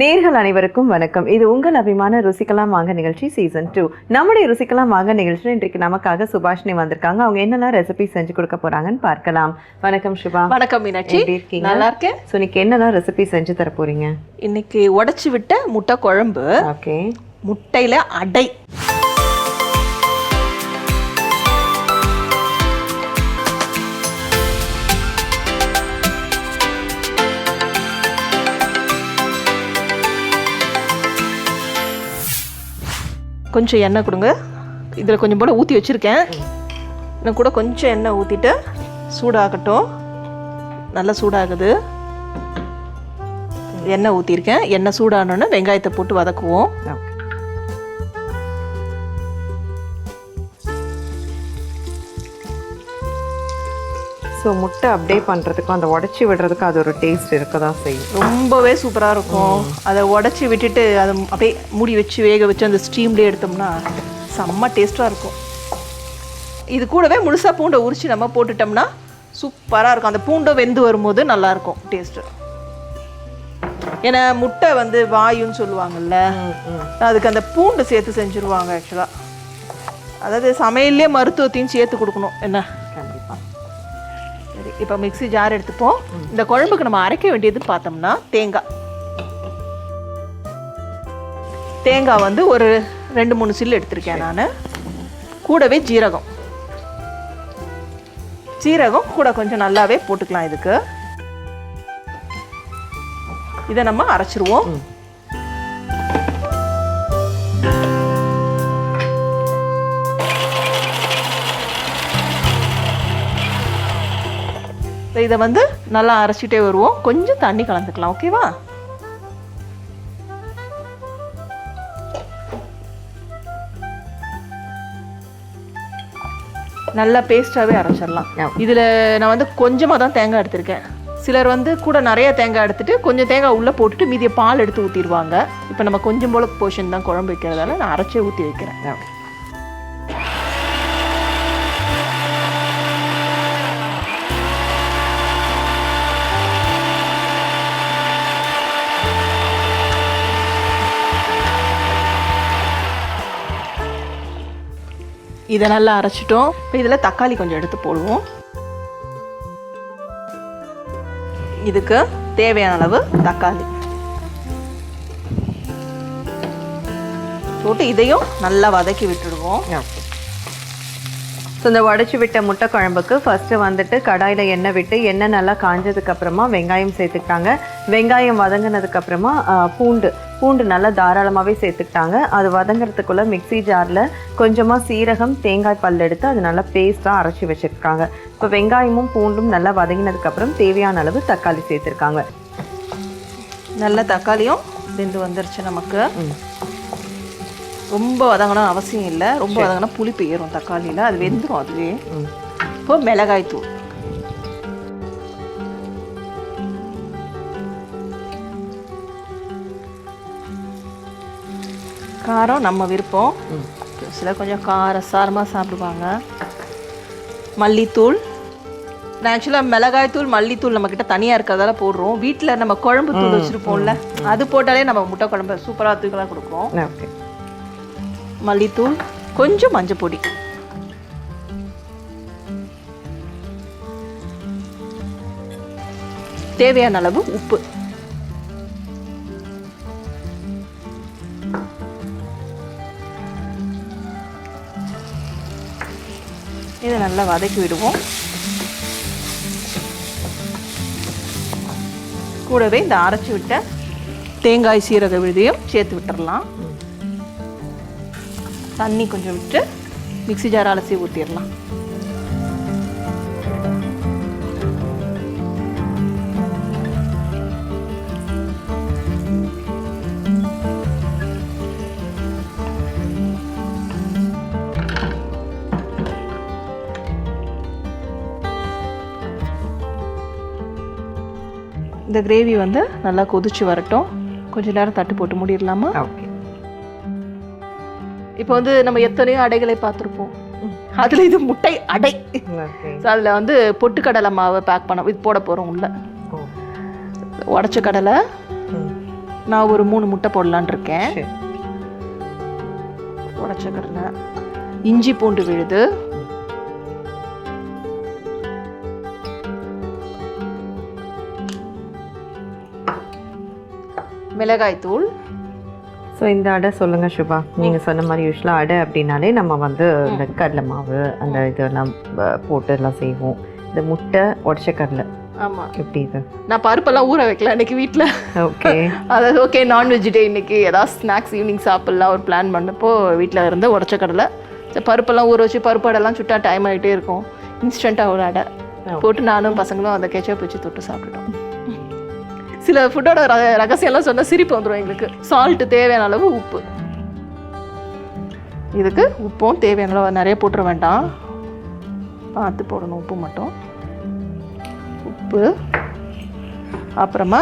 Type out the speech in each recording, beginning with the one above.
நேர்கள் அனைவருக்கும் வணக்கம். இது உங்கள் அபிமான ருசிக்கலாம் வாங்க நிகழ்ச்சி சீசன் டூ நம்முடைய ருசிக்கலாம் வாங்க நிகழ்ச்சியில் இன்றைக்கு நமக்காக சுபாஷினி வந்திருக்காங்க. அவங்க என்னென்ன ரெசிபி செஞ்சு கொடுக்க போறாங்கன்னு பார்க்கலாம். வணக்கம் சுபா. வணக்கம் மீனாட்சி. எப்படி இருக்கீங்க? நல்லா இருக்கேன். ஸோ இன்னைக்கு என்னென்ன ரெசிபி செஞ்சு தர போறீங்க? இன்னைக்கு உடைச்சு விட்ட முட்டை குழம்பு. ஓகே முட்டையில அடை. கொஞ்சம் எண்ணெய் கொடுங்க. இதில் கொஞ்சம் போல் ஊற்றி வச்சுருக்கேன். இன்னும் கூட கொஞ்சம் எண்ணெய் ஊற்றிட்டு சூடாகட்டும். நல்லா சூடாகுது. எண்ணெய் ஊற்றிருக்கேன் எண்ணெய் சூடானோன்னு வெங்காயத்தை போட்டு வதக்குவோம். ஸோ முட்டை அப்டே பண்ணுறதுக்கும் அந்த உடச்சி விடுறதுக்கும் அது ஒரு டேஸ்ட் இருக்க தான் செய்யும். ரொம்பவே சூப்பராக இருக்கும். அதை உடச்சி விட்டுட்டு அதை அப்படியே மூடி வச்சு வேக வச்சு அந்த ஸ்டீம்லேயே எடுத்தோம்னா செம்ம டேஸ்ட்டாக இருக்கும். இது கூடவே முழுசாக பூண்டை உரிச்சு நம்ம போட்டுட்டோம்னா சூப்பராக இருக்கும். அந்த பூண்டை வெந்து வரும்போது நல்லாயிருக்கும் டேஸ்ட்டு ஏன்னா முட்டை வந்து வாயுன்னு சொல்லுவாங்கல்ல. அதுக்கு அந்த பூண்டு சேர்த்து செஞ்சுருவாங்க ஆக்சுவலாக அதாவது சமையல்லே மருத்துவத்தையும் சேர்த்து கொடுக்கணும். என்ன? இப்போ மிக்ஸி ஜார் எடுத்துப்போம். இந்த குழம்புக்கு நம்ம அரைக்க வேண்டியது பார்த்தோம்னா தேங்காய். தேங்காய் வந்து ஒரு ரெண்டு மூணு சில்லு எடுத்திருக்கேன் நான். கூடவே ஜீரகம். ஜீரகம் கூட கொஞ்சம் நல்லாவே போட்டுக்கலாம் இதுக்கு. இதை நம்ம அரைச்சிருவோம். இதை வந்து நல்லா அரைச்சிட்டே வருவோம். கொஞ்சம் தண்ணி கலந்துக்கலாம் ஓகேவா? நல்லா பேஸ்ட்டாகவே அரைச்சிடலாம். இதில் நான் வந்து கொஞ்சமாக தான் தேங்காய் எடுத்திருக்கேன். சிலர் வந்து கூட நிறைய தேங்காய் எடுத்துட்டு கொஞ்சம் தேங்காய் உள்ளே போட்டுட்டு மீதியை பால் எடுத்து ஊற்றிடுவாங்க இப்போ நம்ம கொஞ்சம் போல போர்ஷன் தான் குழம்பு வைக்கிறதால நான் அரைச்சே ஊற்றி வைக்கிறேன். இதை நல்லா அரைச்சிட்டோம். இப்போ இதில் தக்காளி கொஞ்சம் எடுத்து போடுவோம். இதுக்கு தேவையான அளவு தக்காளி. போட்டு இதையும் நல்லா வதக்கி விட்டுடுவோம். ஸோ இந்த உடச்சி விட்ட முட்டை குழம்புக்கு ஃபஸ்ட்டு வந்துட்டு கடாயில் எண்ணெய் விட்டு எண்ணெய் நல்லா காஞ்சதுக்கு அப்புறமா வெங்காயம் சேர்த்துக்கிட்டாங்க. வெங்காயம் வதங்கினதுக்கு அப்புறமா ஆ, பூண்டு பூண்டு நல்லா தாராளமாகவே சேர்த்துக்கிட்டாங்க. அது வதங்குறதுக்குள்ளே மிக்ஸி ஜாரில் கொஞ்சமாக சீரகம் தேங்காய் பல் எடுத்து அது நல்லா பேஸ்ட்டாக அரைச்சி வச்சுருக்காங்க. இப்போ வெங்காயமும் பூண்டும் நல்லா வதங்கினதுக்கப்புறம் தேவையான அளவு தக்காளி சேர்த்துருக்காங்க. நல்ல தக்காளியும் வெந்து வந்துருச்சு நமக்கு. ரொம்ப வதங்கணும் அவசியம் இல்லை. ரொம்ப வதங்கினா புளிப்பு ஏறும் தக்காளியில். அது வெந்துடும் அதுவே. இப்போ மிளகாய் தூள் காரம் நம்ம விருப்பம். சிலர் கொஞ்சம் கார சாரமாக சாப்பிடுவாங்க. மல்லித்தூள். ஆக்சுவலாக மிளகாய் தூள் மல்லித்தூள் நம்மக்கிட்ட தனியாக இருக்கிறதால போடுறோம். வீட்டில் நம்ம குழம்பு தூள் வச்சுருப்போம்ல அது போட்டாலே நம்ம முட்டை குழம்பு சூப்பராக தூக்கலாக கொடுக்கும். மல்லித்தூள் கொஞ்சம் மஞ்சள் பொடி. தேவையான அளவு உப்பு. நல்லா வதக்கி விடுவோம். கூடவே இந்த அரைச்சி விட்ட தேங்காய் சீரக விழுதையும் சேர்த்து விட்டுடலாம் தண்ணி கொஞ்சம் விட்டு மிக்ஸி ஜார் அலசி ஊற்றிடலாம் இந்த கிரேவி வந்து நல்லா கொதிச்சு வரட்டும். கொஞ்ச நேரம் தட்டு போட்டு மூடிடலாமா? ஓகே இப்போ வந்து நம்ம எத்தனையோ அடைகளை பார்த்துருப்போம். அதுல இது முட்டை அடை. ஸோ அதில் வந்து பொட்டுக்கடலை மாவை பேக் பண்ண இது போட போகிறோம் உள்ள. ஓ உடச்ச கடலை. ம் நான் ஒரு மூணு முட்டை போடலான்னு இருக்கேன். உடச்ச கடலை. இஞ்சி பூண்டு விழுது. மிளகாய் தூள். ஸோ இந்த அடை சொல்லுங்க சுபா. நீங்க சொன்ன மாதிரி யூஸ்வலாக அடை அப்படின்னாலே நம்ம வந்து இந்த கடலை மாவு அந்த இதெல்லாம் போட்டு எல்லாம் செய்வோம். இந்த முட்டை உடச்ச கடலை. ஆமாம் எப்படி இது? நான் பருப்பெல்லாம் ஊற வைக்கல இன்னைக்கு வீட்டில் ஓகே. அதாவது ஓகே நான்வெஜ் டே இன்னைக்கு ஏதாவது ஸ்நாக்ஸ் ஈவினிங் சாப்பிட்லாம் ஒரு பிளான் பண்ணப்போ வீட்டில் இருந்த உடச்ச கடலை. பருப்பெல்லாம் ஊற வச்சு பருப்பு அடைலாம் சுட்டா டைம் ஆகிட்டே இருக்கும். இன்ஸ்டண்ட்டாக ஒரு அடை. போட்டு நானும் பசங்களும் அந்த கெச்சப் வச்சு தொட்டு சாப்பிட்டுட்டோம். சில ஃபுட்டோட ரகசியம்லாம் சொன்னால் சிரிப்பு வந்துடும் எங்களுக்கு. சால்ட்டு தேவையான அளவு உப்பு. இதுக்கு உப்பும் தேவையான அளவு நிறைய போட்டுற வேண்டாம். பார்த்து போடணும் உப்பு மட்டும். உப்பு அப்புறமா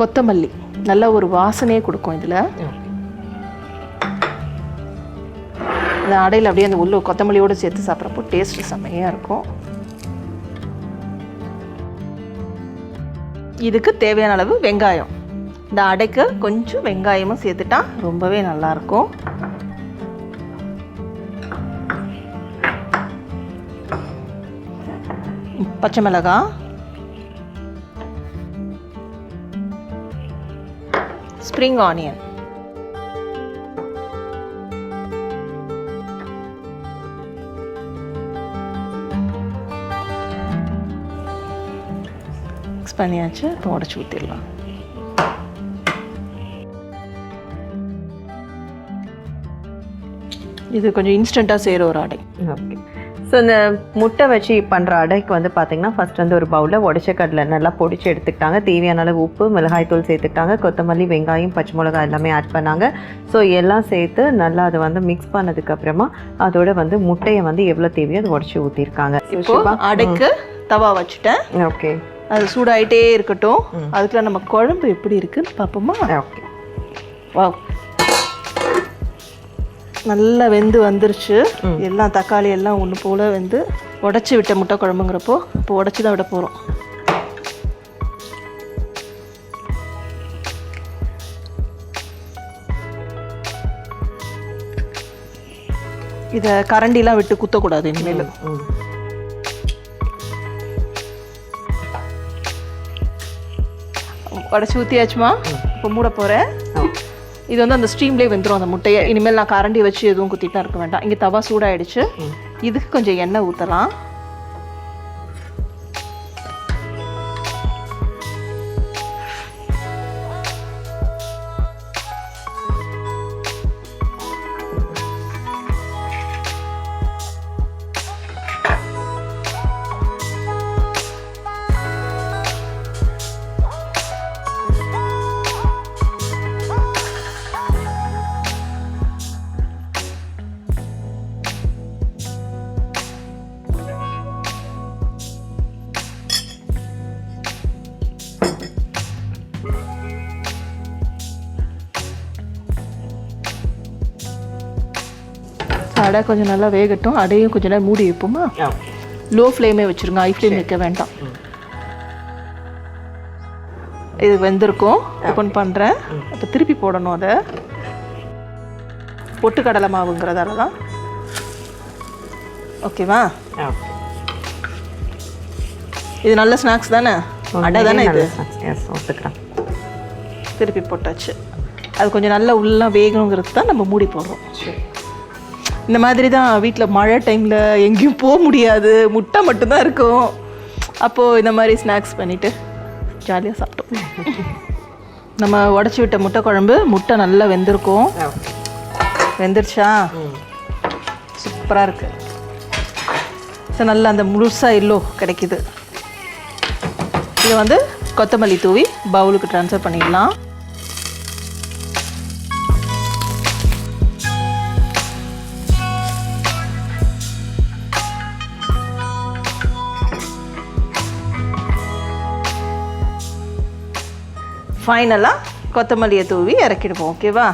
கொத்தமல்லி. நல்ல ஒரு வாசனையே கொடுக்கும் இதில். இந்த அடையில் அப்படியே அந்த உள்ள கொத்தமல்லியோடு சேர்த்து சாப்பிட்றப்போ டேஸ்ட்டு செம்மையாக இருக்கும். இதுக்கு தேவையான அளவு வெங்காயம். இந்த அடைக்கு கொஞ்சம் வெங்காயமும் சேர்த்துட்டா ரொம்பவே நல்லாயிருக்கும். பச்சை மிளகாய் ஸ்ப்ரிங் ஆனியன். மிக்ஸ் பண்ணியாச்சு. இப்போ உடச்சி ஊற்றிடலாம் இது கொஞ்சம் இன்ஸ்டண்ட்டாக செய்கிற ஒரு அடை ஓகே ஸோ இந்த முட்டை வச்சு பண்ணுற அடைக்கு வந்து பார்த்தீங்கன்னா ஃபர்ஸ்ட் வந்து ஒரு பவுலில் உடச்ச கடலை நல்லா பொடிச்சு எடுத்துக்கிட்டாங்க. தேவையான அளவு உப்பு மிளகாய் தூள் சேர்த்துக்கிட்டாங்க. கொத்தமல்லி வெங்காயம் பச்சை மிளகாய் எல்லாமே ஆட் பண்ணாங்க. ஸோ எல்லாம் சேர்த்து நல்லா அதை வந்து மிக்ஸ் பண்ணதுக்கப்புறமா அதோட வந்து முட்டையை வந்து எவ்வளோ தேவையோ அதை உடச்சி ஊற்றிருக்காங்க இப்போ அடைக்கு தவா வச்சுட்டேன். ஓகே அது சூடாயிட்டே இருக்கட்டும். அதுக்குள்ள நம்ம குழம்பு எப்படி இருக்குன்னு பார்ப்போமா? ஓகே. வாவ். நல்லா வெந்து வந்துருச்சு. எல்லாம் தக்காளி எல்லாம் ஒன்று போல் வெந்து உடச்சி விட்ட முட்டை குழம்புங்கிறப்போ இப்போ உடச்சி தான் விட போகிறோம் இதை கரண்டிலாம் விட்டு குத்தக்கூடாது இனிமேல். உடச்சி ஊற்றியாச்சுமா இப்போ மூட போகிறேன் இது வந்து அந்த ஸ்டீம்லேயே வெந்துடும் அந்த முட்டையை. இனிமேல் நான் கரண்டி வச்சு எதுவும் குத்திட்டுலாம் இருக்க வேண்டாம். இங்கே தவா சூடாயிடுச்சு. இதுக்கு கொஞ்சம் எண்ணெய் ஊற்றலாம் அடை கொஞ்சம் நல்லா வேகட்டும் அடையும் கொஞ்சம் நேரம் மூடி வைப்போமா? லோ ஃப்ளேமே வச்சுருங்க ஹை ஃப்ளேம் வைக்க வேண்டாம். இது வெந்திருக்கும். ஓப்பன் பண்ணுறேன் இப்போ திருப்பி போடணும் அதை. பொட்டுக்கடலை மாவுங்கிறதால தான். ஓகேவா ஓகே இது நல்ல ஸ்நாக்ஸ் தானே? அடை தானே இது? ஒத்துக்கிறேன். திருப்பி போட்டாச்சு. அது கொஞ்சம் நல்லா உள்ள வேகணுங்கிறது தான் நம்ம மூடி போடுறோம். சரி. இந்த மாதிரி தான் வீட்டில் மழை டைமில் எங்கேயும் போக முடியாது. முட்டை மட்டும்தான் இருக்கும். அப்போது இந்த மாதிரி ஸ்நாக்ஸ் பண்ணிவிட்டு ஜாலியாக சாப்பிட்டோம். நம்ம உடச்சி விட்ட முட்டை குழம்பு முட்டை நல்லா வெந்திருக்கும். வெந்துருச்சா? சூப்பராக இருக்கு. ஸோ நல்லா அந்த முழுசாக எல்லோ கிடைக்குது. இதை வந்து கொத்தமல்லி தூவி பவுலுக்கு ட்ரான்ஸ்ஃபர் பண்ணிடலாம். ஃபைனலாக கொத்தமல்லியை தூவி இறக்கிடுவோம் ஓகேவா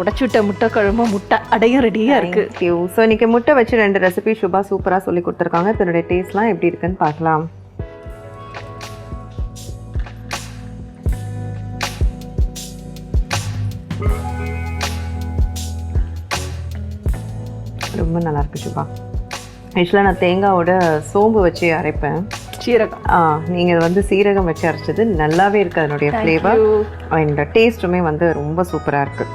உடச்சி விட்ட முட்டை குழம்பு முட்டை அடையும் ரெடியாக இருக்குது ஸோ இன்னைக்கு முட்டை வச்சு ரெண்டு ரெசிபி சுபா சூப்பராக சொல்லி கொடுத்துருக்காங்க. இதனுடைய டேஸ்ட்லாம் எப்படி இருக்குன்னு பார்க்கலாம். ரொம்ப நல்லா இருக்கு சுபா. ஆக்சுவலாக நான் தேங்காவோட சோம்பு வச்சு அரைப்பேன். சீரகம். ஆ நீங்கள் வந்து சீரகம் வச்சு அரைச்சது நல்லாவே இருக்கு அதனுடைய ஃப்ளேவர். அண்ட் டேஸ்ட்டுமே வந்து ரொம்ப சூப்பராக இருக்கு.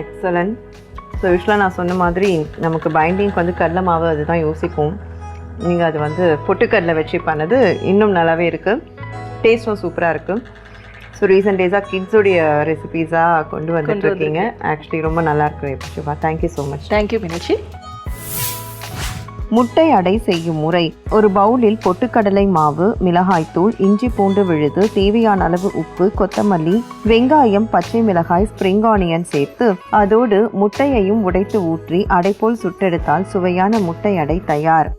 எக்ஸலண்ட் ஸோ யூஸ்வலாக நான் சொன்ன மாதிரி நமக்கு பைண்டிங்க்கு வந்து கடலை மாவு அதுதான் யோசிப்போம் நீங்கள் அது வந்து பொட்டுக்கடலை வச்சு பண்ணது இன்னும் நல்லாவே இருக்குது டேஸ்ட்டும் சூப்பராக இருக்குது ஸோ ரீசெண்ட் டேஸாக கிட்ஸுடைய ரெசிபீஸாக கொண்டு வந்துட்டு இருக்கீங்க. ஆக்சுவலி ரொம்ப நல்லா இருக்கு thank you so much thank you Meenakshi முட்டை அடை செய்யும் முறை. ஒரு பவுலில் பொட்டுக்கடலை மாவு மிளகாய்த்தூள் இஞ்சி பூண்டு விழுது தேவையான அளவு உப்பு கொத்தமல்லி வெங்காயம் பச்சை மிளகாய் ஸ்ப்ரிங் ஆனியன் சேர்த்து அதோடு முட்டையையும் உடைத்து ஊற்றி அடைப்போல் சுட்டெடுத்தால் சுவையான முட்டை அடை தயார்.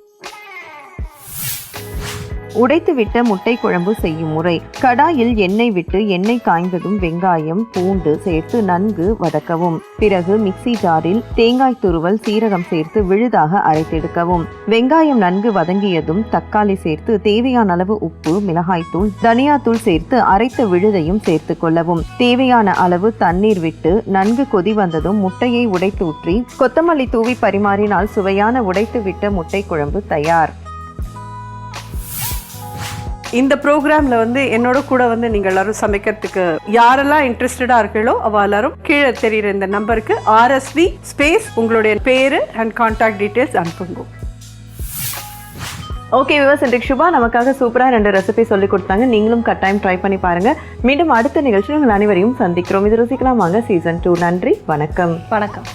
உடைத்துவிட்ட முட்டை குழம்பு செய்யும் முறை. கடாயில் எண்ணெய் விட்டு எண்ணெய் காய்ந்ததும் வெங்காயம் பூண்டு சேர்த்து நன்கு வதக்கவும். பிறகு மிக்ஸி ஜாரில் தேங்காய் துருவல் சீரகம் சேர்த்து விழுதாக அரைத்தெடுக்கவும். வெங்காயம் நன்கு வதங்கியதும் தக்காளி சேர்த்து தேவையான அளவு உப்பு மிளகாய்த்தூள் தனியாத்தூள் சேர்த்து அரைத்த விழுதையும் சேர்த்து கொள்ளவும். தேவையான அளவு தண்ணீர் விட்டு நன்கு கொதி வந்ததும் முட்டையை உடைத்து ஊற்றி கொத்தமல்லி தூவி பரிமாறினால் சுவையான உடைத்து விட்ட முட்டை குழம்பு தயார். இந்த ப்ரோக்ராம்ல வந்து என்னோட கூட வந்து நீங்க எல்லாரும் சமைக்கிறதுக்கு யாரெல்லாம் இன்ட்ரெஸ்டடா இருக்கீங்களோ அவ எல்லாரும் கீழே தெரியுற இந்த நம்பருக்கு ஆர்எஸ்வி ஸ்பேஸ் உங்களுடைய பேரு அண்ட் கான்டாக்ட் டீடைல்ஸ் அனுப்புங்க. ஓகே விவஸ் இன்றைக்கு சுபா நமக்காக சூப்பராக ரெண்டு ரெசிபி சொல்லி கொடுத்தாங்க. நீங்களும் கட்டாயம் ட்ரை பண்ணி பாருங்க. மீண்டும் அடுத்த நிகழ்ச்சியில் உங்கள் அனைவரையும் சந்திக்கிறோம். இது ருசிக்கலாம் வாங்க. சீசன் டூ நன்றி. வணக்கம். வணக்கம்.